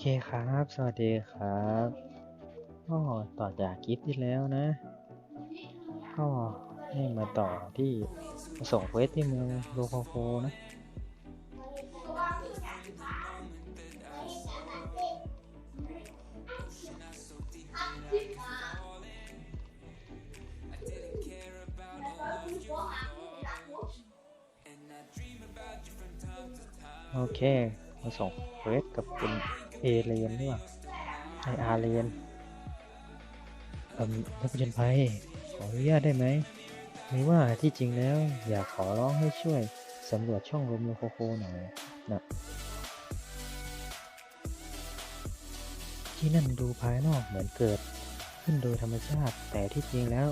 เคครับ สวัสดีครับก็ต่อจากคลิปที่แล้วนะก็ให้มาต่อที่ส่งเควสที่เมืองโลโคโคนะโอเค มาส่งเควสกับคุณเอเลนนี่หว่าไออาเลนเอ่มนักผจญภัยขออนุญาตได้ไหมหรือว่าที่จริงแล้ว อยากขอร้องให้ช่วยสำรวจช่องลมโลโคโคหน่อยนะที่นั่นดูภายนอกเหมือนเกิด ขึ้นโดยธรรมชาติ แต่ที่จริงแล้ว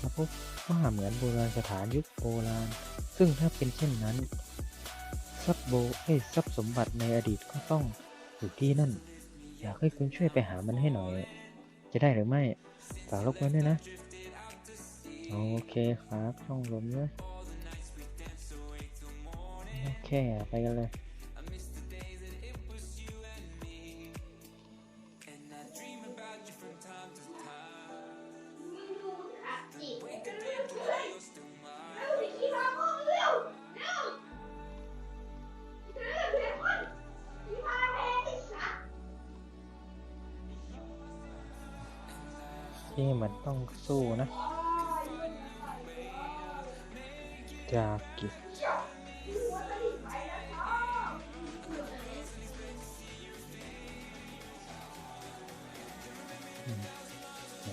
มาพบว่าเหมือนโบราณสถานยุคโบราณ ซึ่งถ้าเป็นเช่นนั้น ทรัพย์โบเอ้ยทรัพย์สมบัติในอดีตก็ต้องอยู่ที่นั่น อยากให้คุณช่วยไปหามันให้หน่อย จะได้หรือไม่ฝากรบกวนด้วยนะ โอเคครับช่องลมนะโอเคไปกันเลย ที่มันต้องสู้นะ จากกิจ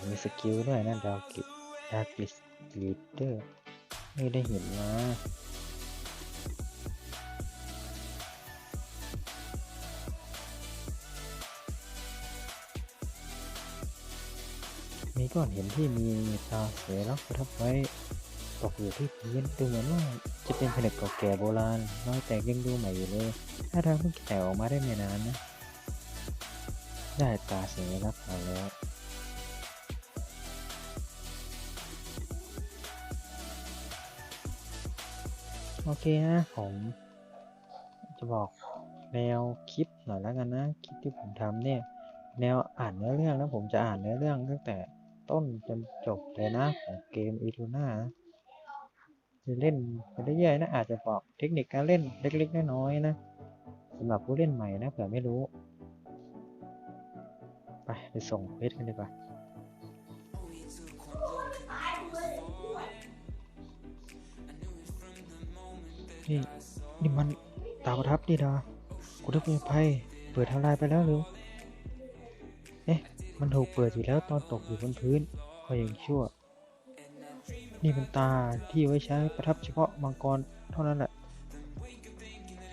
มีสกิลด้วยนะดาวกิจดากิสลีดเดอร์ไม่ได้เห็นนะ มีก้อนเห็นที่มีตาเสือลักประทับไว้ตกอยู่ที่พื้นดูเหมือนว่าจะเป็นผนึกเก่าแก่โบราณน้อยแต่ยังดูใหม่อยู่เลยถ้าทางเพิ่งแกะออกมาได้ไม่นานนะ ได้ตาเสัญลักมาแล้วโอเคนะผมจะบอกแนวคลิปหน่อยแล้วกันนะคลิปที่ผมทำเนี่ย แนวอ่านเนื้อเรื่องนะผมจะอ่านเนื้อเรื่องตั้งแต่ ต้นจนจบเลยนะ ของเกมอีทูน่าจะเล่นไปเรื่อยๆนะ อาจจะบอกเทคนิคการเล่นเล็กๆน้อยๆนะสำหรับผู้เล่นใหม่นะเผื่อไม่รู้ ไปไปส่งเพชรกันดีกว่านี่นี่มันตาประทับนี่ดาคุณทัพย์ภัยเปิดทำลายไปแล้วหรือ มันถูกเปิดอยู่แล้วตอนตกอยู่บนพื้นก็ยังชั่ว นี่เป็นตาที่ไว้ใช้ประทับเฉพาะมังกรเท่านั้นแหละ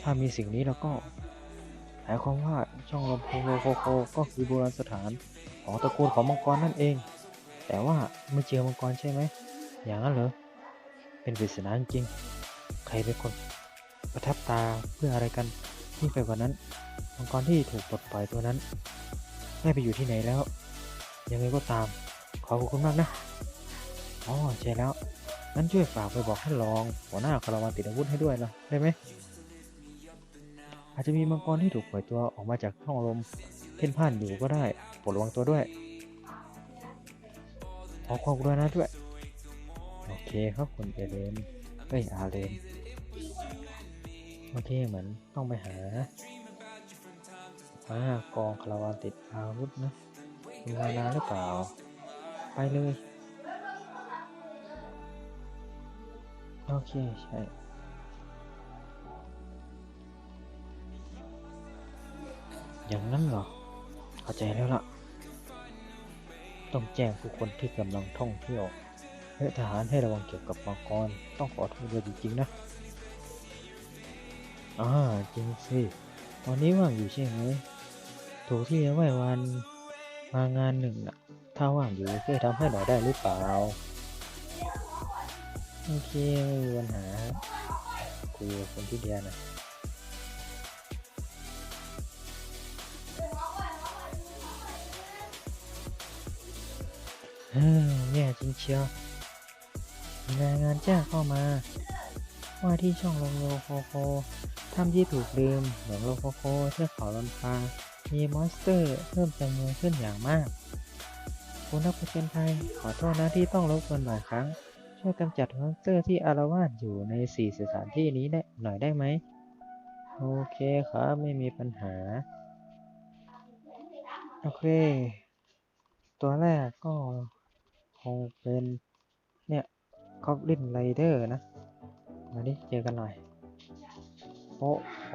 ถ้ามีสิ่งนี้แล้วก็หมายความว่าช่องลมโพโลโคโคก็คือโบราณสถานของตระกูลของมังกรนั่นเอง แต่ว่าไม่เจอมังกรใช่ไหม อย่างนั้นเหรอ เป็นปริศนาจริง ใครเป็นคนประทับตาเพื่ออะไรกันที่ไปกว่านั้น มังกรที่ถูกปลดปล่อยตัวนั้น ได้ไปอยู่ที่ไหนแล้ว ยังไงก็ตาม ขอบคุณมากนะ อ๋อใช่แล้ว งั้นช่วยฝากไปบอกท่านรอง หัวหน้าคาราวานติดอาวุธให้ด้วยนะได้ไหม อาจจะมีมังกรที่ถูกปล่อยตัวออกมาจากช่องลมเพ่นพ่านอยู่ก็ได้โปรดระวังตัวด้วย ขอความกรุณาด้วย โอเคครับคุณเอเลนเอ้ยอาเลน โอเคเหมือนต้องไปหา อ่ากองคาราวานติดอาวุธนะมีเวลาหรือเปล่า ไปเลย โอเค ใช่อย่างนั้นเหรอ เข้าใจแล้วล่ะ ต้องแจ้งผู้คนที่กำลังท่องเที่ยวและทหารให้ระวังเกี่ยวกับมังกร ต้องขอโทษด้วยจริงๆนะ อ่า จริงสิ ตอนนี้ว่างอยู่ใช่ไหม ถูกที่จะไหว้วันมางานหนึ่งน่ะถ้าว่างอยู่ช่วยทำให้หน่อยได้หรือเปล่า โอเคไม่มีปัญหาคุยกับคนที่เดียนะเฮ้ยแย่จริงเชียวรายงานแจ้งเข้ามา ว่าที่ช่องลงโลโคโคถ้ำที่ถูกลืมเหมือนโลโคโคเทือกเขาลำพา มีมอนสเตอร์เพิ่มจำนวนขึ้นอย่างมาก คุณนักผจญภัยขอโทษนะที่ต้องรบกวนบ่อยครั้ง ช่วยกำจัดมอนสเตอร์ที่อารวาสอยู่ในสี่สถานที่นี้ได้หน่อยได้ไหม โอเคครับไม่มีปัญหา โอเค ตัวแรกก็คงเป็น เนี่ยคอบลินไรเดอร์นะ มาดิเจอกันหน่อย โอ้โห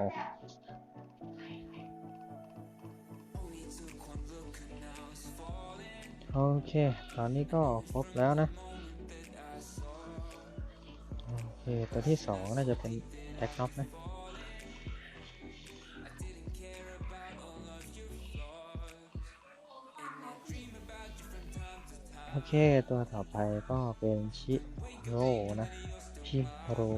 โอเค ตอนนี้ก็ครบแล้วนะ โอเค ตัวที่สองน่าจะเป็นแท็กน็อปนะโอเค ตัวต่อไปก็เป็นชิโร่นะ ชิโร่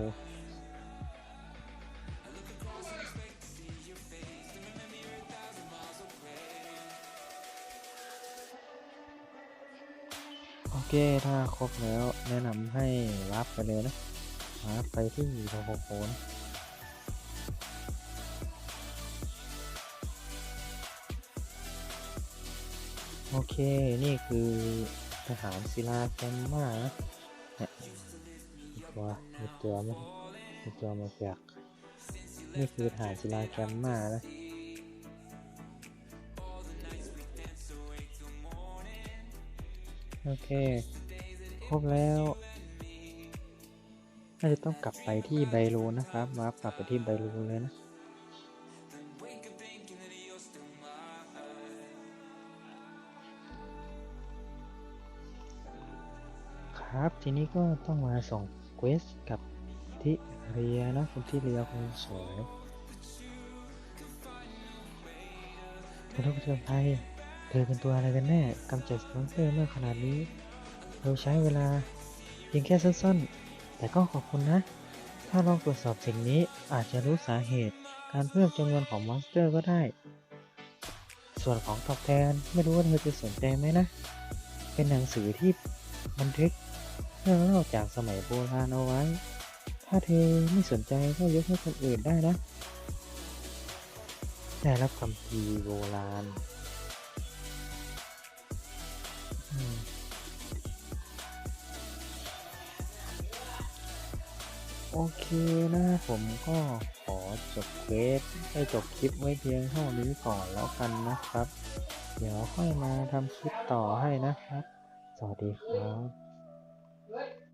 เคถ้าครบแล้วแนะนำให้รับไปเลยนะรับไปที่โลโกโฟนโอเค นี่คือทหารศิลาแกมมานะเนี่ยตัวมีตัวไหมมีตัวมาแจกนี่คือทหารศิลาแกมมานะ โอเค ครบแล้วน่าจะต้องกลับไปที่ไบโลนะครับวาร์ปกลับไปที่ไบโลเลยนะครับทีนี้ก็ต้องมาส่งเควสกับทิเรียนะคุณทิเรียคนสวยคุณทุกคนไทย ธอเป็นตัวอะไรกันแน่กำจัดมอนสเตอร์เมื่อขนาดนี้ เราใช้เวลาเพียงแค่สั้นๆ แต่ก็ขอบคุณนะ ถ้าลองตรวจสอบสิ่งนี้อาจจะรู้สาเหตุการเพิ่มจำนวนของมอนสเตอร์ก็ได้ ส่วนของตอบแทนไม่รู้ว่าเธอจะสนใจไหมนะ เป็นหนังสือที่บันทึกเรื่องเล่าจากสมัยโบราณเอาไว้ ถ้าเธอไม่สนใจก็ยกให้คนอื่นได้นะได้รับคำพีโบราณ โอเคนะผมก็ขอจบเควสให้จบคลิปไว้เพียงเท่านี้ก่อนแล้วกันนะครับ เดี๋ยวค่อยมาทำคลิปต่อให้นะครับ สวัสดีครับ